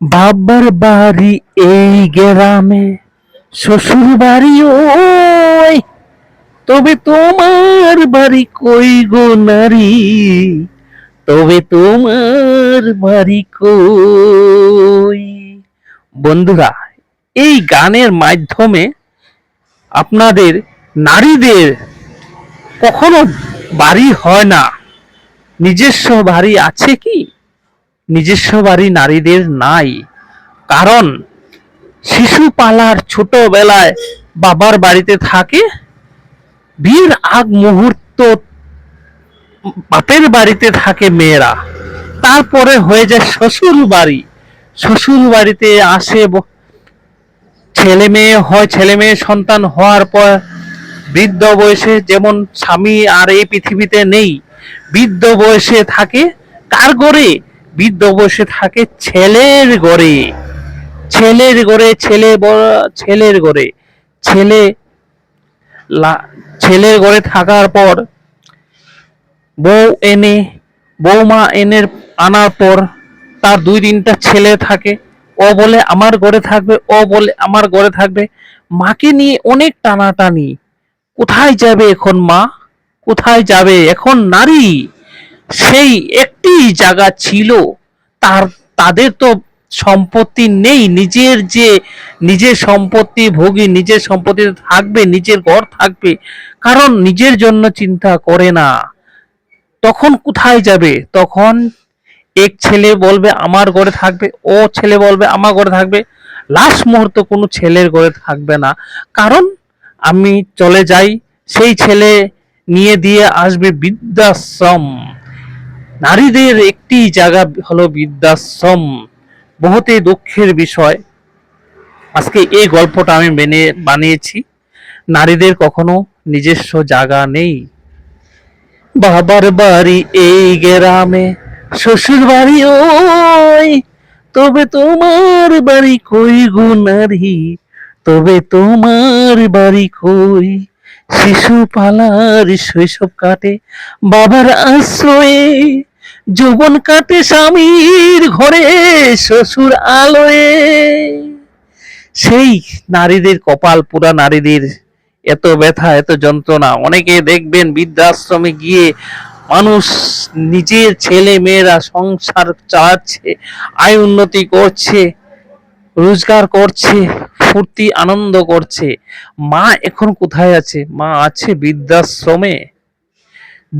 বাবার বাড়ি এই গ্রামে, শ্বশুর বাড়ি ওই। তবে তোমার বাড়ি কই গো নারী? তবে তোমার বাড়ি কই? বন্ধুরা, এই গানের মাধ্যমে আপনাদের নারীদের কখনো বাড়ি হয় না। নিজস্ব বাড়ি আছে কি? নিজস্ব বাড়ি নারীদের নাই। কারণ শিশু পালার ছোটবেলায় বাবার বাড়িতে থাকে, বিয়ের আগ মুহূর্ত বাপের বাড়িতে থাকে মেয়েরা। তারপরে হয়ে যায় শ্বশুর বাড়ি। শ্বশুর বাড়িতে আসে ছেলে মেয়ে হয়, ছেলে মেয়ে সন্তান হওয়ার পর বৃদ্ধ বয়সে যেমন স্বামী আর এই পৃথিবীতে নেই, বৃদ্ধ বয়সে থাকে, কার ঘরে বৃদ্ধ বয়সে থাকে ছেলের ঘরে। ছেলের ঘরে, ছেলে ছেলের ঘরে। ছেলে ছেলের ঘরে থাকার পর বউ এনে বৌমা এনে আনার পর তার দুই তিনটা ছেলে থাকে। ও বলে, আমার ঘরে থাকবে। ও বলে, আমার ঘরে থাকবে। মাকে নিয়ে অনেক টানাটানি। কোথায় যাবে এখন মা? কোথায় যাবে এখন নারী? সেই একটি জায়গা ছিল। তার, তাদের তো সম্পত্তি নেই। নিজের যে, নিজের সম্পত্তি ভোগী, নিজের সম্পত্তিতে থাকবে, নিজের ঘর থাকবে, কারণ নিজের জন্য চিন্তা করে না। তখন কোথায় যাবে? তখন এক ছেলে বলবে, আমার ঘরে থাকবে। ও ছেলে বলবে, আমার ঘরে থাকবে। লাস্ট মুহূর্ত কোনো ছেলের ঘরে থাকবে না। কারণ আমি চলে যাই। সেই ছেলে নিয়ে দিয়ে আসবে বৃদ্ধাশ্রম। নারীদের একটি জায়গা হলো বৃদ্ধাশ্রম। বহুতই দুঃখের বিষয়। আজকে এই গল্পটা আমি মেনে, বানিয়েছি। নারীদের কখনো নিজস্ব জায়গা নেই। বাবার বাড়ি এই গ্রামে, শ্বশুর বাড়ি ওই। তবে তোমার বাড়ি কই গো নারী? তবে তোমার বাড়ি কই? শিশু পালার শৈশব কাটে, বাবার আশ্রয়ে। যৌবন কাটে স্বামীর ঘরে, শ্বশুর আলোয়। সেই নারীদের কপাল, পুরা নারীদের এত ব্যথা, এত যন্ত্রণা। অনেকে দেখবেন বৃদ্ধাশ্রমে গিয়ে মানুষ নিজের ছেলে মেয়েরা সংসার চালাচ্ছে, আয় উন্নতি করছে, রোজগার করছে। ফুর্তি আনন্দ করছে। মা এখন কোথায় আছে? মা আছে বৃদ্ধাশ্রমে।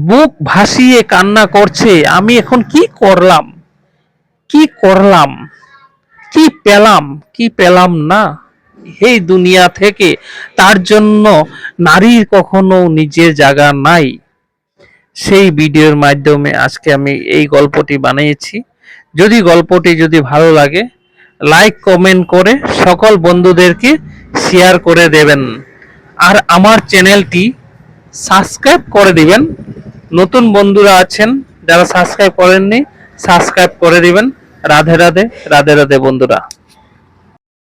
বুক ভাসিয়ে কান্না করছে, আমি এখন কি করলাম? কি করলাম? কি পেলাম? কি পেলাম না? এই দুনিয়া থেকে তার জন্য নারীর কখনো নিজের জায়গা নাই। সেই ভিডিওর মাধ্যমে আজকে আমি এই গল্পটি বানিয়েছি। যদি গল্পটি যদি ভালো লাগে লাইক কমেন্ট করে সকল বন্ধুদেরকে শেয়ার করে দেবেন। আর আমার চ্যানেলটি সাবস্ক্রাইব করে দিবেন। নতুন বন্ধুরা আছেন, যারা সাবস্ক্রাইব করেননি সাবস্ক্রাইব করে দিবেন। রাধে রাধে রাধে রাধে বন্ধুরা।